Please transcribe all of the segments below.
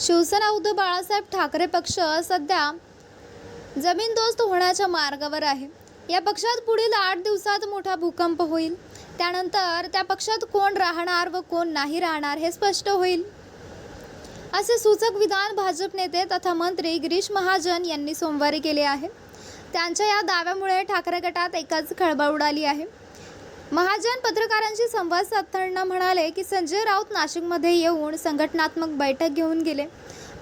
शिवसेना उद्धव बाळासाहेब ठाकरे पक्ष सध्या जमीनदोस्त होण्याच्या मार्गावर आहे. या पक्षात पुढील आठ दिवसात मोठा भूकंप होईल. त्यानंतर त्या पक्षात कोण राहणार व कोण नाही राहणार हे स्पष्ट होईल. असे सूचक विधान भाजप नेते तथा मंत्री गिरीश महाजन यांनी सोमवारी केले आहे. त्यांच्या या दाव्यामुळे ठाकरे गटात एकच खळबळ उडाली आहे. महाजन पत्रकारांशी संवाद साधताना म्हणाले की संजय राऊत नाशिकमध्ये येऊन संघटनात्मक बैठक घेऊन गेले.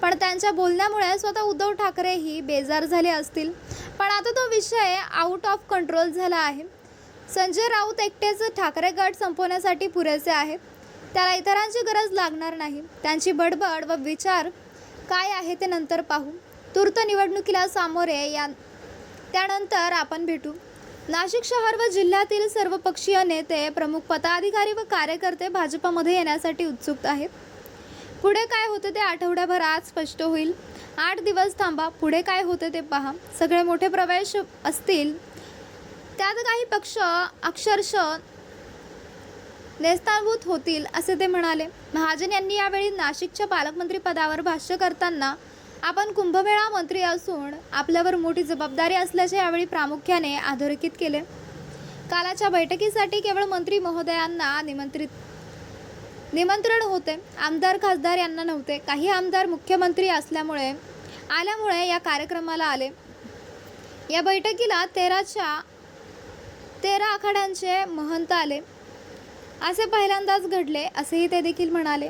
पण त्यांच्या बोलण्यामुळे स्वतः उद्धव ठाकरेही बेजार झाले असतील. पण आता तो विषय आउट ऑफ कंट्रोल झाला आहे. संजय राऊत एकटेच ठाकरे गट संपवण्यासाठी पुरेसे आहेत. त्याला इतरांची गरज लागणार नाही. त्यांची बडबड व विचार काय आहे ते नंतर पाहू. तूर्त निवडणुकीला सामोरे या त्यानंतर आपण भेटू. नाशिक शहर व जिल्ह्यातील सर्व पक्षीय नेते प्रमुख पदाधिकारी व कार्यकर्ते भाजपमध्ये येण्यासाठी उत्सुक आहेत. पुढे काय होते ते आठवड्याभर आज स्पष्ट होईल. आठ दिवस थांबा पुढे काय होते ते पहा. सगळे मोठे प्रवेश असतील. त्यात काही पक्ष अक्षरशः नेस्ताभूत होतील असे ते म्हणाले. महाजन यांनी यावेळी नाशिकच्या पालकमंत्री पदावर भाष्य करताना आपण कुंभमेळा मंत्री असून आपल्यावर मोठी जबाबदारी असल्याचे यावेळी प्रामुख्याने अधोरेखित केले. कालाच्या बैठकीसाठी केवळ मंत्री महोदयांना निमंत्रित निमंत्रण होते. आमदार खासदार यांना नव्हते. काही आमदार मुख्यमंत्री असल्यामुळे आल्यामुळे या कार्यक्रमाला आले. या बैठकीला तेराच्या तेरा आखाड्यांचे महंत आले. असे पहिल्यांदाच घडले असेही ते देखील म्हणाले.